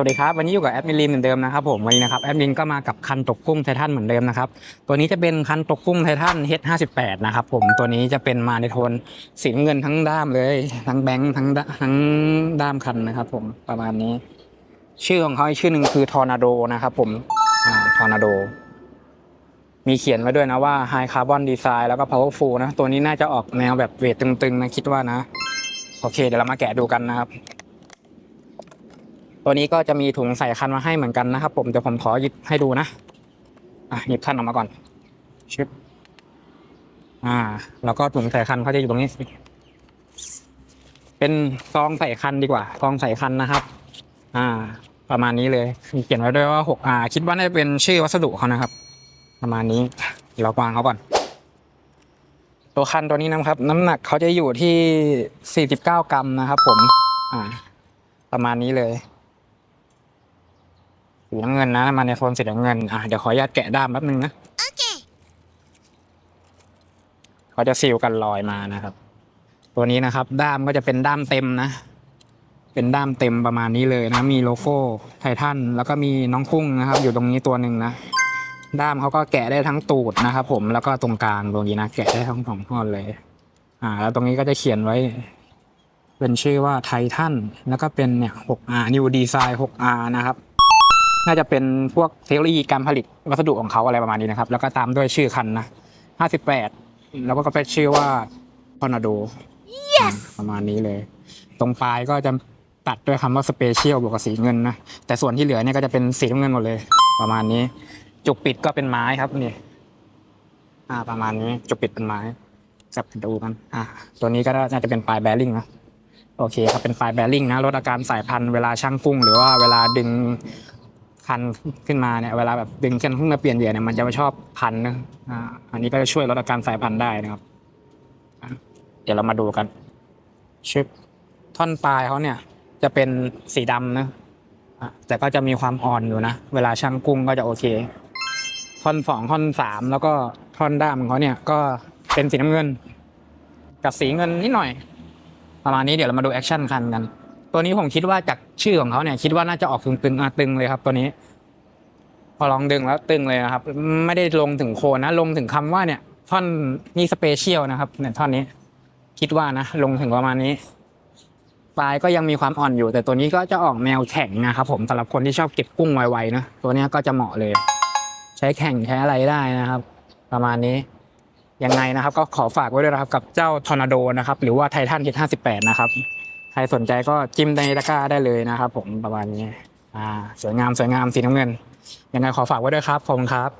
วัสดีครับวันนี้อยู่กับแอดมินลินเหมือนเดิมนะครับผมวันนี้นะครับแอดมินก็มากับคันตกกุ้งไททันเหมือนเดิมนะครับตัวนี้จะเป็นคันตกกุ้งไททัน H58 นะครับผมตัวนี้จะเป็นมาในโทนสีเงินทั้งด้ามเลย ทั้งแบงค์ทั้งด้าทั้งด้ามคันนะครับ ผมประมาณนี้ ชื่อของเขาอีกชื่อหนึ่งคือทอร์นาโดนะครับผมอ่าทอร์นาโดมีเขียนไว้ด้วยนะว่า High Carbon Design แล้วก็ Powerful นะตัวนี้น่าจะออกแนวแบบเวทตึงๆนะคิดว่านะโอเคเดี๋ยวเรามาแกะดูกันนะครับ ตัวนี้ก็จะมีถุงใส่คันมาให้เหมือนกันนะครับ ผมเดี๋ยวผมขอหยิบให้ดูนะอะหยิบคันออกมาก่อนชึบอ่า แล้วก็ถุงใส่คันเขาจะอยู่ตรงนี้ เป็นซองใส่คันดีกว่าซองใส่คันนะครับ อ่า ประมาณนี้เลยมีเขียนไว้ด้วยว่าหกอ่า คิดว่าน่าจะเป็นชื่อวัสดุเขานะครับ ประมาณนี้เราวางเขาก่อน ตัวคันตัวนี้นะครับ น้ำหนักเขาจะอยู่ที่49กรัมนะครับ ผม อ่า ประมาณนี้เลย สีน้ำเงินนะมาในโทนสีน้ำเงินอะเดี๋ยวขออนุญาตแกะด้ามแป๊บนึงนะเขาจะซีลกันรอยมานะครับ ตัวนี้นะครับ ด้ามก็จะเป็นด้ามเต็มนะ เป็นด้ามเต็มประมาณนี้เลยนะ มีโลโก้ไททันแล้วก็มีน้องกุ้งนะครับ อยู่ตรงนี้ตัวหนึ่งนะด้ามเขาก็แกะได้ทั้งตูดนะครับผมแล้วก็ตรงกลางตรงนี้นะแกะได้ทั้งสองท่อนเลย อ่า แล้วตรงนี้ก็จะเขียนไว้ เป็นชื่อว่าไททันแล้วก็เป็นเนี่ย 6R New Design 6R นะครับ น่าจะเป็นพวกเทคโนโลยีการผลิตวัสดุของเขาอะไรประมาณนี้นะครับ แล้วก็ตามด้วยชื่อคันนะ 58 แล้วก็เป็นชื่อว่า Tornado yes ประมาณนี้เลย ตรงปลายก็จะตัดด้วยคำว่า Special บวกกับสีเงินนะ แต่ส่วนที่เหลือเนี่ยก็จะเป็นสีน้ำเงินหมดเลย ประมาณนี้ จุกปิดก็เป็นไม้ครับนี่อ่า ประมาณนี้จุกปิดเป็นไม้จับดูกันอ่าตัวนี้ก็น่าจะเป็นปลายแบริ่งนะโอเคครับเป็นปลายแบริ่งนะลดอาการสายพันธุ์เวลาช่างกุ้งหรือว่าเวลาดึง คันขึ้นมาเนี่ยเวลาแบบดึงคันขึ้นมาเปลี่ยนเหยื่อเนี่ยมันจะไม่ชอบพันนะอ่าอันนี้ก็จะช่วยลดอาการสายพันได้นะครับเดี๋ยวเรามาดูกันชึบท่อนปลายเขาเนี่ย จะเป็นสีดำนะแต่ก็จะมีความอ่อนอยู่นะ เวลาช่างกุ้งก็จะโอเค ท่อนสองท่อนสามแล้วก็ท่อนด้ามของเขาเนี่ยก็เป็นสีน้ำเงิน กับสีเงินนิดหน่อย ประมาณนี้เดี๋ยวเรามาดูแอคชั่นคันกัน ตัวนี้ผมคิดว่าจากชื่อของเขาเนี่ย คิดว่าน่าจะออกตึงๆอะตึงเลยครับตัวนี้ พอลองดึงแล้วตึงเลยนะครับ ไม่ได้ลงถึงโคนนะ ลงถึงคำว่าเนี่ยท่อนนี่สเปเชียลนะครับเนี่ยท่อนนี้ คิดว่านะลงถึงประมาณนี้ปลายก็ยังมีความอ่อนอยู่ แต่ตัวนี้ก็จะออกแนวแข็งนะครับ ผมสำหรับคนที่ชอบเก็บกุ้งไวๆนะตัวนี้ก็จะเหมาะเลย ใช้แข่งใช้อะไรได้นะครับ ประมาณนี้ยังไงนะครับ ก็ขอฝากไว้ด้วยนะครับกับเจ้าทอร์นาโดนะครับ หรือว่าไททัน H58 นะครับ ใครสนใจก็จิ้มในตะกร้าได้เลยนะครับผมประมาณนี้อ่าสวยงามสวยงามสีน้ำเงิน ยังไงขอฝากไว้ด้วยครับผมครับ